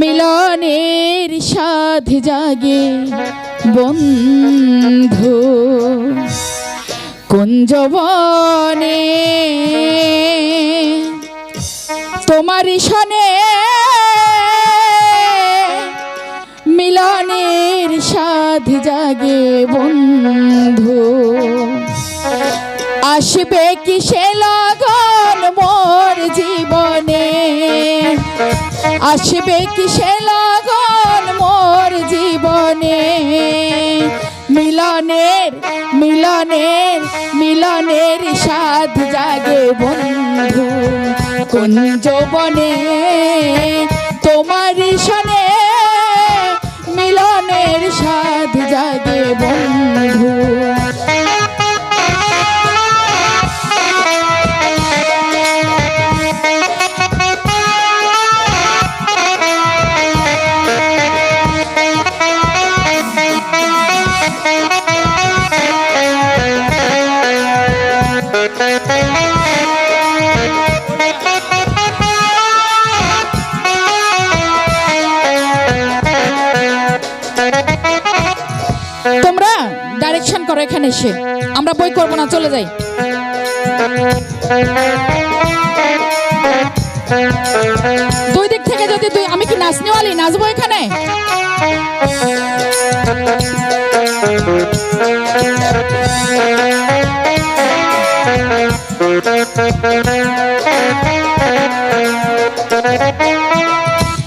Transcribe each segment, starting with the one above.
মিলনের সাধ জাগে বন্ধু। কুঞ্জবনে তোমার সনে মিলনের সাধ জাগে বন্ধু। আসবে কি সে লগন আসবে কি সে লগন মোর জীবনে? মিলনের মিলনের মিলনের সাধ জাগে বন্ধু কোন বনে তোমরা ডাইরেকশন করো এখানে এসে। আমরা বই করব না, চলে যাই। দুই দিক থেকে যদি তুই আমি কি নাচনিওয়ালি? নাচবো এখানে?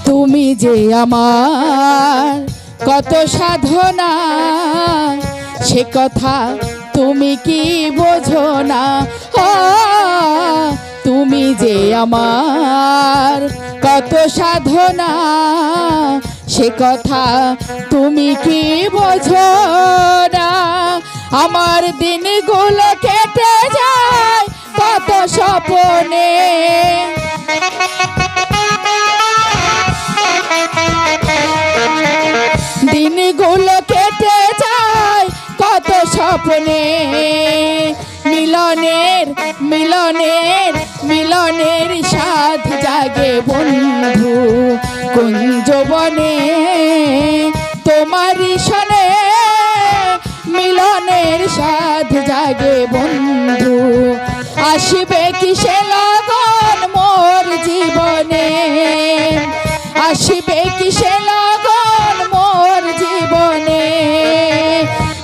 তুমি যে আমার কত সাধনা, সে কথা তুমি কি বোঝো না? তুমি যে আমার কত সাধনা, সে কথা তুমি কি বোঝো না? আমার দিনগুলো কেটে স্বপ্নে মিলনের মিলনের মিলনের সাধ জাগে বন্ধু। কুঞ্জবনে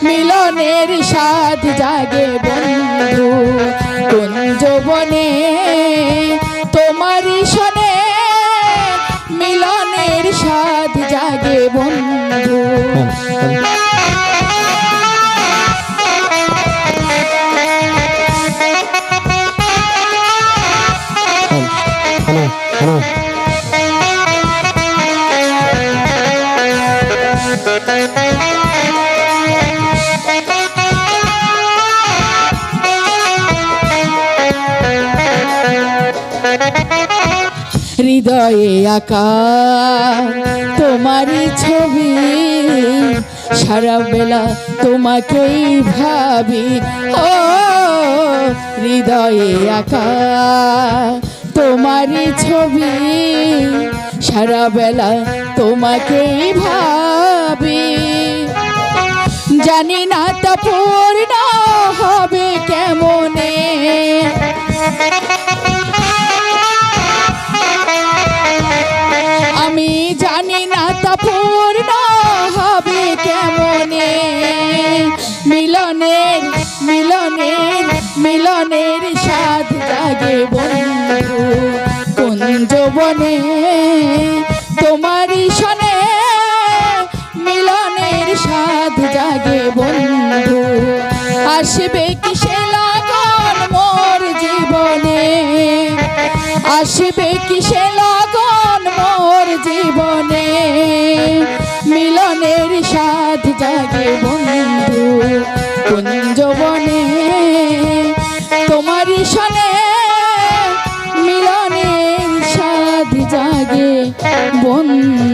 মিলনের সাধ জাগে বন্ধু। কুঞ্জবনে তোমারই সনে মিলনের সাধ জাগে বন্ধু। Hello hello. হৃদয়ে আঁকা তোমারই ছবি। সারা বেলা তোমাকেই ভাবি। ও, হৃদয়ে আঁকা তোমারই ছবি। সারা বেলা তোমাকেই ভাবি। জানি না তা পূর্ণ হবে কেমনে মিলনের সাধ জাগে বন্ধু। কুঞ্জবনে তোমারই শোনে মিলনের সাধ জাগে বন্ধু। আসবে কিসে লাগন মোর জীবনে? আসবে কিসে লগন মোর জীবনে? মিলনের সাধ জাগে বন্ধু। কুঞ্জবনে তোমারই সনে মিলনের সাধ জাগে বন্ধু।